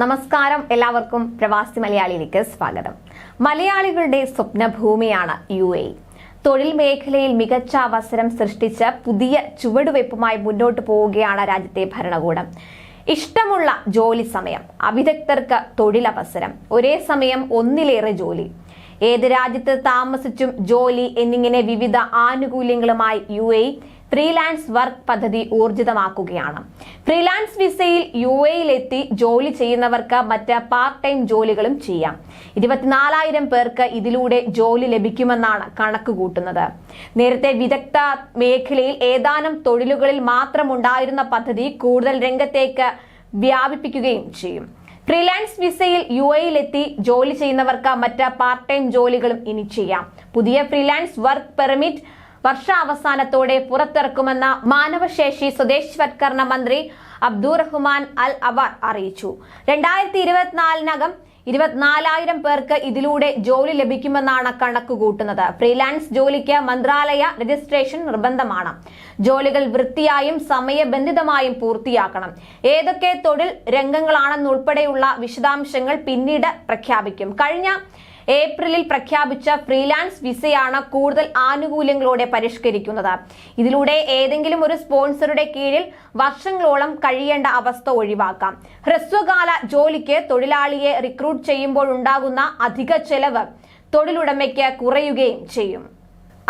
നമസ്കാരം എല്ലാവർക്കും പ്രവാസി മലയാളിയിലേക്ക് സ്വാഗതം. മലയാളികളുടെ സ്വപ്നഭൂമിയാണ് യു എ. തൊഴിൽ മേഖലയിൽ മികച്ച അവസരം സൃഷ്ടിച്ച പുതിയ ചുവടുവയ്പുമായി മുന്നോട്ട് പോവുകയാണ് രാജ്യത്തെ ഭരണകൂടം. ഇഷ്ടമുള്ള ജോലി സമയം അവിദഗ്ധർക്ക് തൊഴിലവസരം ഒരേ സമയം ഒന്നിലേറെ ജോലി. ഏത് രാജ്യത്ത് താമസിച്ചും ജോലി എന്നിങ്ങനെ വിവിധ ആനുകൂല്യങ്ങളുമായി യു എ ഫ്രീലാൻസ് വർക്ക് പദ്ധതി ഊർജിതമാക്കുകയാണ്. ഫ്രീലാൻസ് വിസയിൽ യു എയിലെത്തി ജോലി ചെയ്യുന്നവർക്ക് മറ്റ് പാർട്ട് ടൈം ജോലികളും ചെയ്യാം. ഇരുപത്തിനാലായിരം പേർക്ക് ഇതിലൂടെ ജോലി ലഭിക്കുമെന്നാണ് കണക്ക് കൂട്ടുന്നത്. നേരത്തെ വിദഗ്ധ മേഖലയിൽ ഏതാനും തൊഴിലുകളിൽ മാത്രമുണ്ടായിരുന്ന പദ്ധതി കൂടുതൽ രംഗത്തേക്ക് വ്യാപിപ്പിക്കുകയും ചെയ്യും. ഫ്രീലാൻസ് വിസയിൽ യു എയിലെത്തി ജോലി ചെയ്യുന്നവർക്ക് മറ്റ് പാർട്ട് ടൈം ജോലികളും ഇനി ചെയ്യാം. പുതിയ ഫ്രീലാൻസ് വർക്ക് പെർമിറ്റ് വർഷാവസാനത്തോടെ പുറത്തിറക്കുമെന്ന മാനവശേഷി സ്വദേശവത്കരണ മന്ത്രി അബ്ദുറഹ്മാൻ അൽ അബാർ അറിയിച്ചു. രണ്ടായിരത്തി ഇരുപത്തിനാലിനകം ഇരുപത്തിനാലായിരം പേർക്ക് ഇതിലൂടെ ജോലി ലഭിക്കുമെന്നാണ് കണക്ക് കൂട്ടുന്നത് ഫ്രീലാൻസ് ജോലിക്ക് മന്ത്രാലയ രജിസ്ട്രേഷൻ നിർബന്ധമാണ്. ജോലികൾ വൃത്തിയായും സമയബന്ധിതമായും പൂർത്തിയാക്കണം. ഏതൊക്കെ തൊഴിൽ രംഗങ്ങളാണെന്നുൾപ്പെടെയുള്ള വിശദാംശങ്ങൾ പിന്നീട് പ്രഖ്യാപിക്കും. കഴിഞ്ഞ ഏപ്രിലിൽ പ്രഖ്യാപിച്ച ഫ്രീലാൻസ് വിസയാണ് കൂടുതൽ ആനുകൂല്യങ്ങളോടെ പരിഷ്കരിക്കുന്നത്. ഇതിലൂടെ ഏതെങ്കിലും ഒരു സ്പോൺസറുടെ കീഴിൽ വർഷങ്ങളോളം കഴിയേണ്ട അവസ്ഥ ഒഴിവാക്കാം. ഹ്രസ്വകാല ജോലിക്ക് തൊഴിലാളിയെ റിക്രൂട്ട് ചെയ്യുമ്പോഴുണ്ടാകുന്ന അധിക ചെലവ് തൊഴിലുടമയ്ക്ക് കുറയുകയും ചെയ്യും.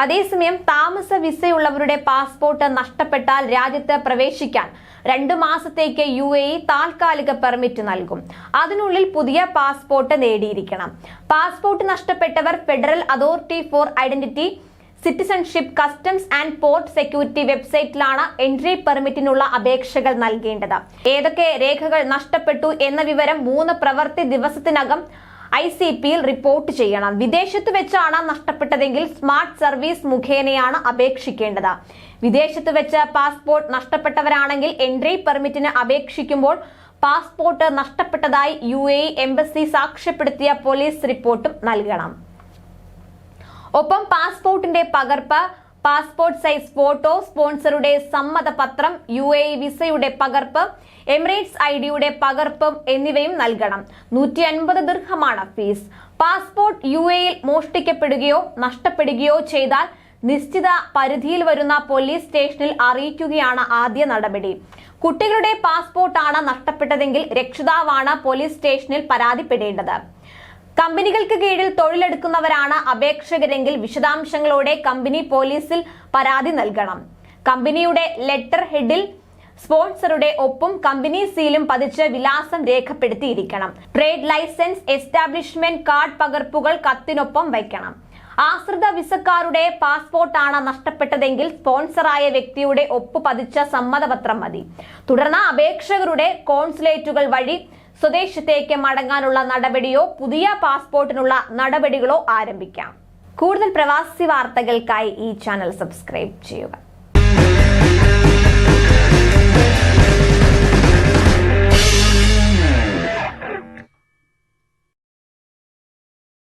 അതേസമയം താമസ വിസയുള്ളവരുടെ പാസ്പോർട്ട് നഷ്ടപ്പെട്ടാൽ രാജ്യത്ത് പ്രവേശിക്കാൻ രണ്ടു മാസത്തേക്ക് യു എ താൽക്കാലിക പെർമിറ്റ് നൽകും. അതിനുള്ളിൽ പുതിയ പാസ്പോർട്ട് നേടിയിരിക്കണം. Passport നഷ്ടപ്പെട്ടവർ federal authority for identity citizenship customs and port security വെബ്സൈറ്റിലാണ് entry പെർമിറ്റിനുള്ള അപേക്ഷകൾ നൽകേണ്ടത്. ഏതൊക്കെ രേഖകൾ നഷ്ടപ്പെട്ടു എന്ന വിവരം മൂന്ന് പ്രവൃത്തി ദിവസത്തിനകം ഐ സി പിയിൽ റിപ്പോർട്ട് ചെയ്യണം. വിദേശത്ത് വെച്ചാണ് നഷ്ടപ്പെട്ടതെങ്കിൽ സ്മാർട്ട് സർവീസ് മുഖേനയാണ് അപേക്ഷിക്കേണ്ടത്. വിദേശത്ത് വെച്ച് പാസ്പോർട്ട് നഷ്ടപ്പെട്ടവരാണെങ്കിൽ എൻട്രി പെർമിറ്റിന് അപേക്ഷിക്കുമ്പോൾ പാസ്പോർട്ട് നഷ്ടപ്പെട്ടതായി യു എ എംബസി സാക്ഷ്യപ്പെടുത്തിയ പോലീസ് റിപ്പോർട്ടും നൽകണം. ഒപ്പം പാസ്പോർട്ടിന്റെ പകർപ്പ് പാസ്പോർട്ട് സൈസ് ഫോട്ടോ സ്പോൺസറുടെ സമ്മതപത്രം യു എ വിസയുടെ പകർപ്പ് എമിറേറ്റ്സ് ഐ ഡിയുടെ പകർപ്പും എന്നിവയും നൽകണം. നൂറ്റി അൻപത് ദീർഘമാണ് ഫീസ്. പാസ്പോർട്ട് യു എയിൽ മോഷ്ടിക്കപ്പെടുകയോ നഷ്ടപ്പെടുകയോ ചെയ്താൽ നിശ്ചിത പരിധിയിൽ വരുന്ന പോലീസ് സ്റ്റേഷനിൽ അറിയിക്കുകയാണ് ആദ്യ നടപടി. കുട്ടികളുടെ പാസ്പോർട്ടാണ് നഷ്ടപ്പെട്ടതെങ്കിൽ രക്ഷിതാവാണ് പോലീസ് സ്റ്റേഷനിൽ പരാതിപ്പെടേണ്ടത്. കമ്പനികൾക്ക് കീഴിൽ തൊഴിലെടുക്കുന്നവരാണ് അപേക്ഷകരെങ്കിൽ വിശദാംശങ്ങളോടെ കമ്പനി പോലീസിൽ പരാതി നൽകണം. കമ്പനിയുടെ ലെറ്റർ ഹെഡിൽ സ്പോൺസറുടെ ഒപ്പും കമ്പനി സീലും പതിച്ച് വിലാസം രേഖപ്പെടുത്തിയിരിക്കണം. ട്രേഡ് ലൈസൻസ് എസ്റ്റാബ്ലിഷ്മെന്റ് കാർഡ് പകർപ്പുകൾ കത്തിനൊപ്പം വയ്ക്കണം. ആശ്രിത വിസക്കാരുടെ പാസ്പോർട്ടാണ് നഷ്ടപ്പെട്ടതെങ്കിൽ സ്പോൺസറായ വ്യക്തിയുടെ ഒപ്പ് പതിച്ച സമ്മതപത്രം മതി. തുടർന്ന് അപേക്ഷകരുടെ കോൺസുലേറ്റുകൾ വഴി സ്വദേശത്തേക്ക് മടങ്ങാനുള്ള നടപടിയോ പുതിയ പാസ്പോർട്ടിനുള്ള നടപടികളോ ആരംഭിക്കാം. കൂടുതൽ പ്രവാസി വാർത്തകൾക്കായി ഈ ചാനൽ സബ്സ്ക്രൈബ് ചെയ്യുക.